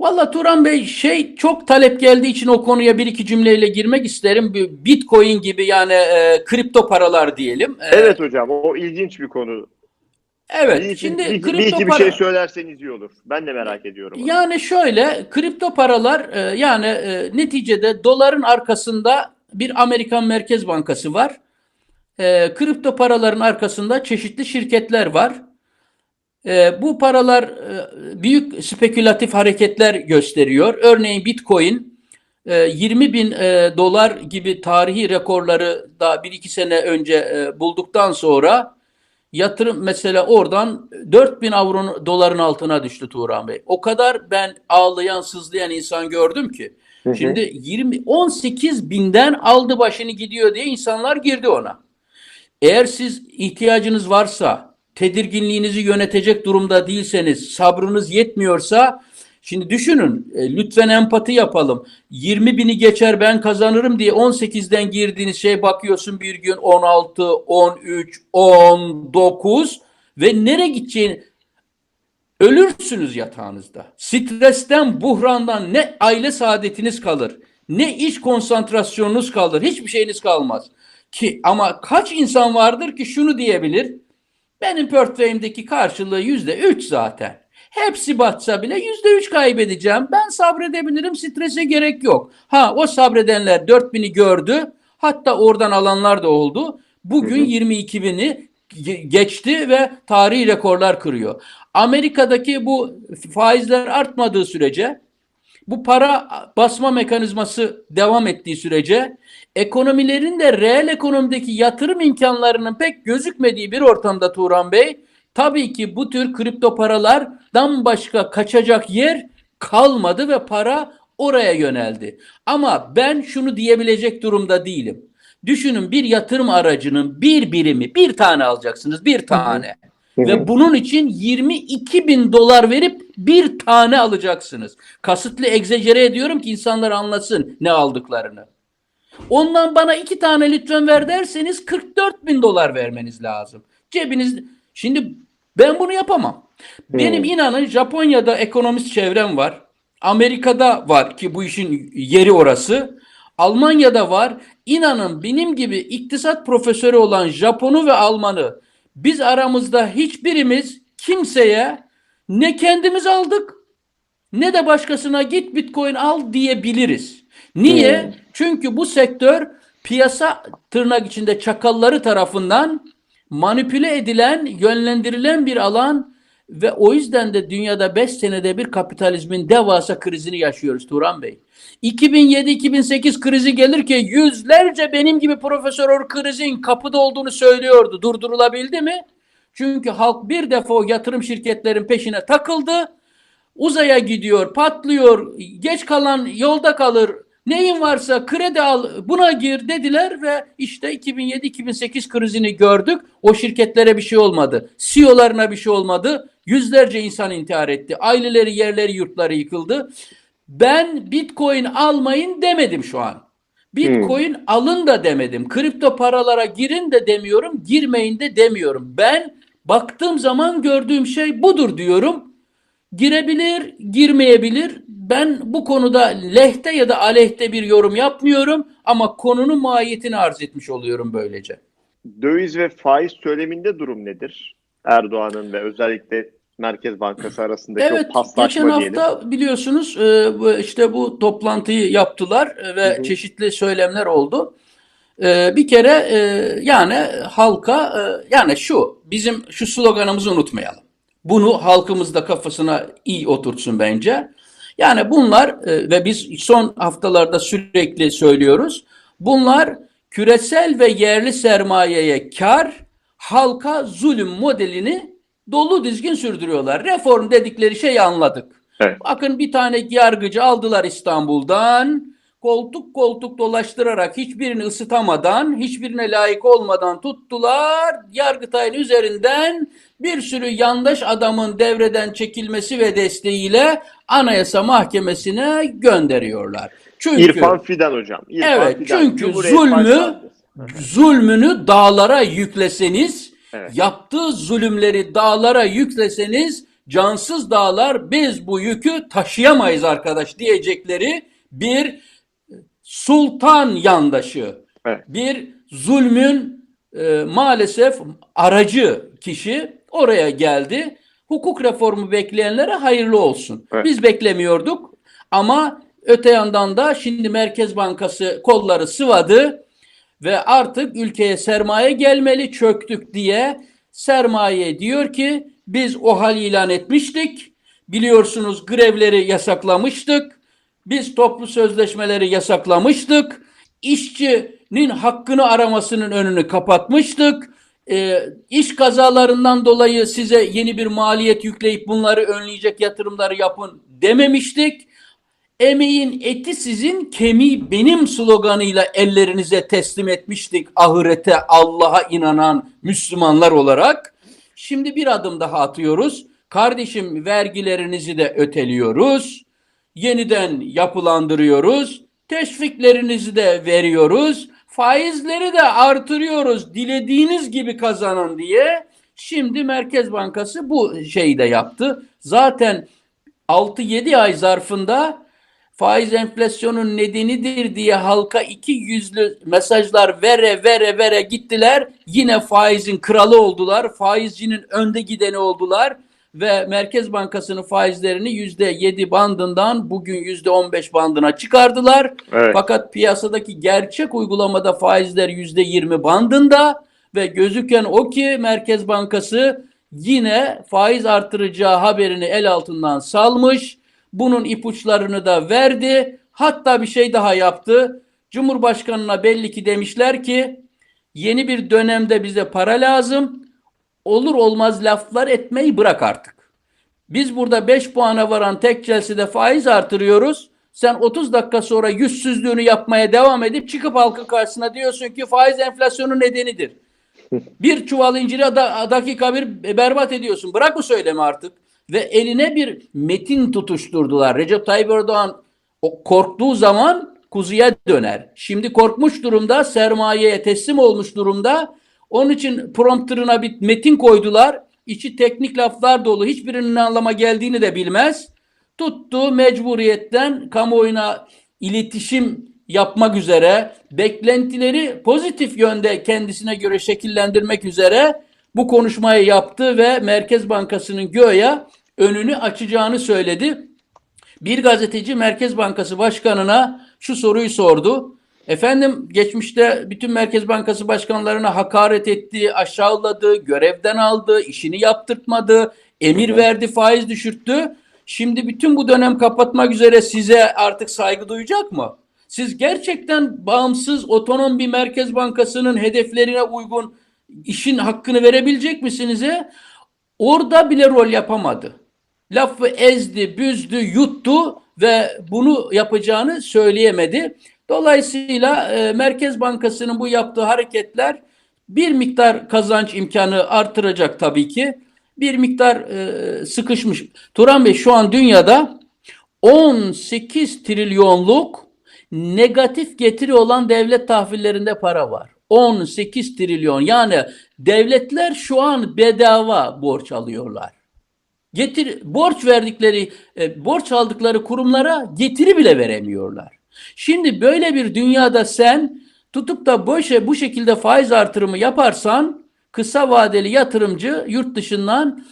Valla Turan Bey şey çok talep geldiği için o konuya bir iki cümleyle girmek isterim. Bitcoin gibi yani e, kripto paralar diyelim. E, Evet hocam o ilginç bir konu. Evet. bir Şimdi bir, kripto bir iki bir para şey söylerseniz iyi olur. Ben de merak ediyorum. onu. yani şöyle kripto paralar e, yani e, neticede doların arkasında bir Amerikan Merkez Bankası var. E, kripto paraların arkasında çeşitli şirketler var. E, bu paralar e, büyük spekülatif hareketler gösteriyor. Örneğin Bitcoin e, 20 bin e, dolar gibi tarihi rekorları daha bir iki sene önce e, bulduktan sonra yatırım mesela oradan 4000 avro doların altına düştü Turan Bey. O kadar ben ağlayan sızlayan insan gördüm ki. Hı hı. Şimdi 20 18 binden aldı başını gidiyor diye insanlar girdi ona. Eğer siz ihtiyacınız varsa, tedirginliğinizi yönetecek durumda değilseniz, sabrınız yetmiyorsa, şimdi düşünün, e, lütfen empati yapalım. 20 bini geçer ben kazanırım diye 18'den girdiğiniz şey bakıyorsun bir gün 16, 13, 19 ve nereye gideceğini ölürsünüz yatağınızda. Stresten, buhrandan ne aile saadetiniz kalır, ne iş konsantrasyonunuz kalır, hiçbir şeyiniz kalmaz. Ki ama kaç insan vardır ki şunu diyebilir? Benim portföyümdeki karşılığı yüzde üç zaten. Hepsi batsa bile yüzde üç kaybedeceğim. Ben sabredebilirim, strese gerek yok. Ha o sabredenler 4000'i gördü. Hatta oradan alanlar da oldu. Bugün 22 bini ge- geçti ve tarihi rekorlar kırıyor. Amerika'daki bu faizler artmadığı sürece bu para basma mekanizması devam ettiği sürece ekonomilerin de reel ekonomideki yatırım imkanlarının pek gözükmediği bir ortamda Turan Bey tabii ki bu tür kripto paralardan başka kaçacak yer kalmadı ve para oraya yöneldi. Ama ben şunu diyebilecek durumda değilim. Düşünün bir yatırım aracının bir birimi bir tane alacaksınız bir tane. Hı hı. Ve bunun için 22 bin dolar verip bir tane alacaksınız. Kasıtlı egzecere ediyorum ki insanlar anlasın ne aldıklarını. Ondan bana iki tane lütfen ver derseniz 44 bin dolar vermeniz lazım. Cebiniz şimdi ben bunu yapamam. Benim inanın Japonya'da ekonomist çevrem var. Amerika'da var ki bu işin yeri orası. Almanya'da var. İnanın benim gibi iktisat profesörü olan Japonu ve Almanı biz aramızda hiçbirimiz kimseye ne kendimiz aldık ne de başkasına git Bitcoin al diyebiliriz. Niye? Hmm. Çünkü bu sektör piyasa tırnak içinde çakalları tarafından manipüle edilen, yönlendirilen bir alan ve o yüzden de dünyada 5 senede bir kapitalizmin devasa krizini yaşıyoruz Turan Bey. 2007-2008 krizi gelirken yüzlerce benim gibi profesör o krizin kapıda olduğunu söylüyordu. Durdurulabildi mi? Çünkü halk bir defa o yatırım şirketlerin peşine takıldı. Uzaya gidiyor, patlıyor, geç kalan yolda kalır. Neyin varsa kredi al, buna gir dediler ve işte 2007-2008 krizini gördük. O şirketlere bir şey olmadı. CEO'larına bir şey olmadı. Yüzlerce insan intihar etti. Aileleri, yerleri, yurtları yıkıldı. Ben Bitcoin almayın demedim şu an. Bitcoin alın da demedim. Kripto paralara girin de demiyorum, girmeyin de demiyorum. Ben baktığım zaman gördüğüm şey budur diyorum. Girebilir, girmeyebilir. Ben bu konuda lehte ya da aleyhte bir yorum yapmıyorum ama konunun mahiyetini arz etmiş oluyorum böylece. Döviz ve faiz söyleminde durum nedir? Erdoğan'ın ve özellikle Merkez Bankası arasındaki Evet, o paslaşma geçen diyelim. hafta biliyorsunuz e, işte bu toplantıyı yaptılar e, ve Hı hı. çeşitli söylemler oldu. E, Bir kere e, yani halka e, yani şu bizim şu sloganımızı unutmayalım. Bunu halkımız da kafasına iyi oturtsun bence. Yani bunlar e, ve biz son haftalarda sürekli söylüyoruz. Bunlar küresel ve yerli sermayeye kar, halka zulüm modelini dolu dizgin sürdürüyorlar. Reform dedikleri şeyi anladık. Evet. Bakın bir tane yargıcı aldılar İstanbul'dan. Koltuk koltuk dolaştırarak hiçbirini ısıtamadan, hiçbirine layık olmadan tuttular. Yargıtay'ın üzerinden bir sürü yandaş adamın devreden çekilmesi ve desteğiyle Anayasa Mahkemesi'ne gönderiyorlar. Çünkü İrfan Fidan hocam. İrfan Evet, Fidan, çünkü Cumhuriyet zulmü- zulmünü dağlara yükleseniz, Evet. yaptığı zulümleri dağlara yükleseniz cansız dağlar biz bu yükü taşıyamayız arkadaş diyecekleri bir sultan yandaşı, Evet. bir zulmün e, maalesef aracı kişi oraya geldi. Hukuk reformu bekleyenlere hayırlı olsun. Evet. Biz beklemiyorduk ama öte yandan da şimdi Merkez Bankası kolları sıvadı ve artık ülkeye sermaye gelmeli çöktük diye sermaye diyor ki biz o hal ilan etmiştik. Biliyorsunuz grevleri yasaklamıştık. Biz toplu sözleşmeleri yasaklamıştık. İşçinin hakkını aramasının önünü kapatmıştık. Ee, iş kazalarından dolayı size yeni bir maliyet yükleyip bunları önleyecek yatırımları yapın dememiştik. Emeğin eti sizin, kemiği benim sloganıyla ellerinize teslim etmiştik ahirete Allah'a inanan Müslümanlar olarak. Şimdi bir adım daha atıyoruz. Kardeşim vergilerinizi de öteliyoruz. Yeniden yapılandırıyoruz. Teşviklerinizi de veriyoruz. Faizleri de artırıyoruz. Dilediğiniz gibi kazanın diye. Şimdi Merkez Bankası bu şeyi de yaptı. Zaten 6-7 ay zarfında faiz enflasyonun nedenidir diye halka iki yüzlü mesajlar vere vere vere gittiler. Yine faizin kralı oldular. Faizcinin önde gideni oldular. Ve Merkez Bankası'nın faizlerini yüzde yedi bandından bugün yüzde on beş bandına çıkardılar. Evet. Fakat piyasadaki gerçek uygulamada faizler yüzde yirmi bandında ve gözüken o ki Merkez Bankası yine faiz artıracağı haberini el altından salmış. Bunun ipuçlarını da verdi. Hatta bir şey daha yaptı. Cumhurbaşkanına belli ki demişler ki yeni bir dönemde bize para lazım. Olur olmaz laflar etmeyi bırak artık. Biz burada 5 puana varan tek celsede faiz artırıyoruz. Sen 30 dakika sonra yüzsüzlüğünü yapmaya devam edip çıkıp halkın karşısına diyorsun ki faiz enflasyonun nedenidir. Bir çuval inciri da, dakika bir berbat ediyorsun. Bırak bu söylemi artık. Ve eline bir metin tutuşturdular. Recep Tayyip Erdoğan o korktuğu zaman kuzuya döner. Şimdi korkmuş durumda, sermayeye teslim olmuş durumda. Onun için prompterına bir metin koydular. İçi teknik laflar dolu. Hiçbirinin ne anlama geldiğini de bilmez. Tuttu mecburiyetten kamuoyuna iletişim yapmak üzere, beklentileri pozitif yönde kendisine göre şekillendirmek üzere bu konuşmayı yaptı ve Merkez Bankası'nın göğe önünü açacağını söyledi. Bir gazeteci Merkez Bankası Başkanı'na şu soruyu sordu. Efendim geçmişte bütün Merkez Bankası başkanlarına hakaret etti, aşağıladı, görevden aldı, işini yaptırtmadı, emir verdi, faiz düşürttü. Şimdi bütün bu dönem kapatmak üzere size artık saygı duyacak mı? Siz gerçekten bağımsız, otonom bir Merkez Bankası'nın hedeflerine uygun işin hakkını verebilecek misiniz? he? Orada bile rol yapamadı. Lafı ezdi, büzdü, yuttu ve bunu yapacağını söyleyemedi. Dolayısıyla e, Merkez Bankası'nın bu yaptığı hareketler bir miktar kazanç imkanı artıracak tabii ki. Bir miktar e, sıkışmış. Turan Bey şu an dünyada 18 trilyonluk negatif getiri olan devlet tahvillerinde para var. 18 trilyon yani devletler şu an bedava borç alıyorlar. Getir borç verdikleri e, borç aldıkları kurumlara getiri bile veremiyorlar. Şimdi böyle bir dünyada sen tutup da boşa bu şekilde faiz artırımı yaparsan kısa vadeli yatırımcı yurt dışından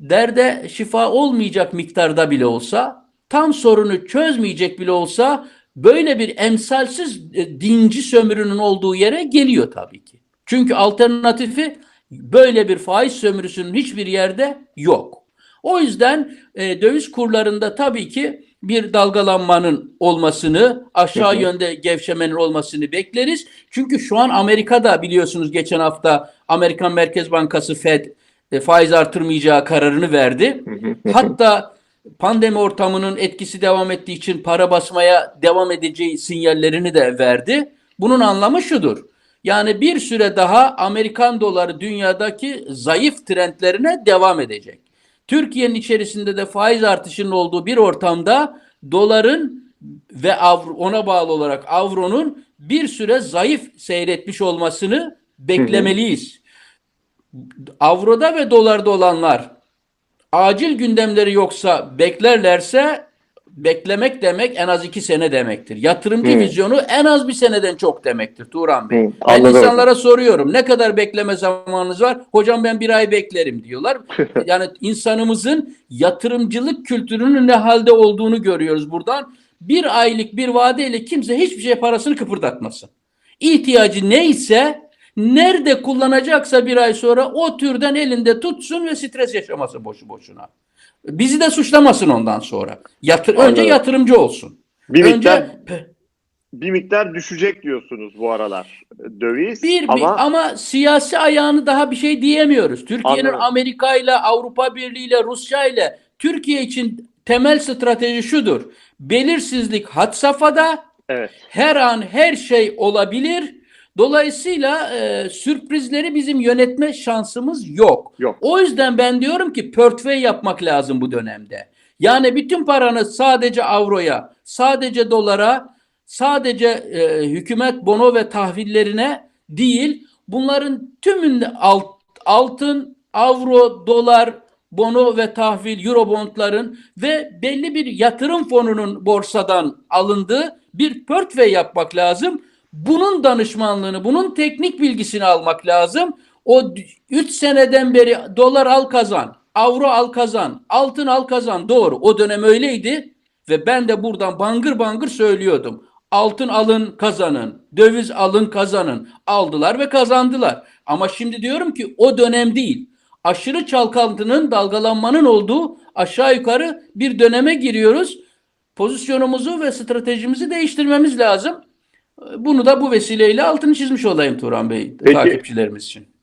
derde şifa olmayacak miktarda bile olsa tam sorunu çözmeyecek bile olsa böyle bir emsalsiz e, dinci sömürünün olduğu yere geliyor tabii ki. Çünkü alternatifi böyle bir faiz sömürüsünün hiçbir yerde yok. O yüzden e, döviz kurlarında tabii ki bir dalgalanmanın olmasını, aşağı yönde gevşemenin olmasını bekleriz. Çünkü şu an Amerika'da biliyorsunuz geçen hafta Amerikan Merkez Bankası Fed e, faiz artırmayacağı kararını verdi. Hatta pandemi ortamının etkisi devam ettiği için para basmaya devam edeceği sinyallerini de verdi. Bunun anlamı şudur. Yani bir süre daha Amerikan doları dünyadaki zayıf trendlerine devam edecek. Türkiye'nin içerisinde de faiz artışının olduğu bir ortamda doların ve avro, ona bağlı olarak avronun bir süre zayıf seyretmiş olmasını beklemeliyiz. Avroda ve dolarda olanlar acil gündemleri yoksa beklerlerse beklemek demek en az iki sene demektir. Yatırımcı Hmm. vizyonu en az bir seneden çok demektir Turan Bey. Hı, ben insanlara soruyorum ne kadar bekleme zamanınız var? Hocam ben bir ay beklerim diyorlar. yani insanımızın yatırımcılık kültürünün ne halde olduğunu görüyoruz buradan. Bir aylık bir vadeyle kimse hiçbir şey parasını kıpırdatmasın. İhtiyacı neyse nerede kullanacaksa bir ay sonra o türden elinde tutsun ve stres yaşamasın boşu boşuna. Bizi de suçlamasın ondan sonra. Yatır, önce yatırımcı olsun. Bir önce miktar bir miktar düşecek diyorsunuz bu aralar döviz bir, ama, bir ama siyasi ayağını daha bir şey diyemiyoruz. Türkiye'nin. Amerika ile Avrupa Birliği ile Rusya ile Türkiye için temel strateji şudur. Belirsizlik had safhada, evet her an her şey olabilir. Dolayısıyla e, sürprizleri bizim yönetme şansımız yok. Yok. O yüzden ben diyorum ki portföy yapmak lazım bu dönemde. Yani bütün paranı sadece avroya, sadece dolara, sadece e, hükümet bono ve tahvillerine değil, bunların tümünde alt, altın, avro, dolar, bono ve tahvil, eurobondların ve belli bir yatırım fonunun borsadan alındığı bir portföy yapmak lazım. Bunun danışmanlığını, bunun teknik bilgisini almak lazım. O 3 seneden beri dolar al kazan, avro al kazan, altın al kazan doğru. O dönem öyleydi ve ben de buradan bangır bangır söylüyordum. Altın alın kazanın, döviz alın kazanın. Aldılar ve kazandılar. Ama şimdi diyorum ki o dönem değil. Aşırı çalkantının, dalgalanmanın olduğu aşağı yukarı bir döneme giriyoruz. Pozisyonumuzu ve stratejimizi değiştirmemiz lazım. Bunu da bu vesileyle altını çizmiş olayım Turan Bey Peki. takipçilerimiz için.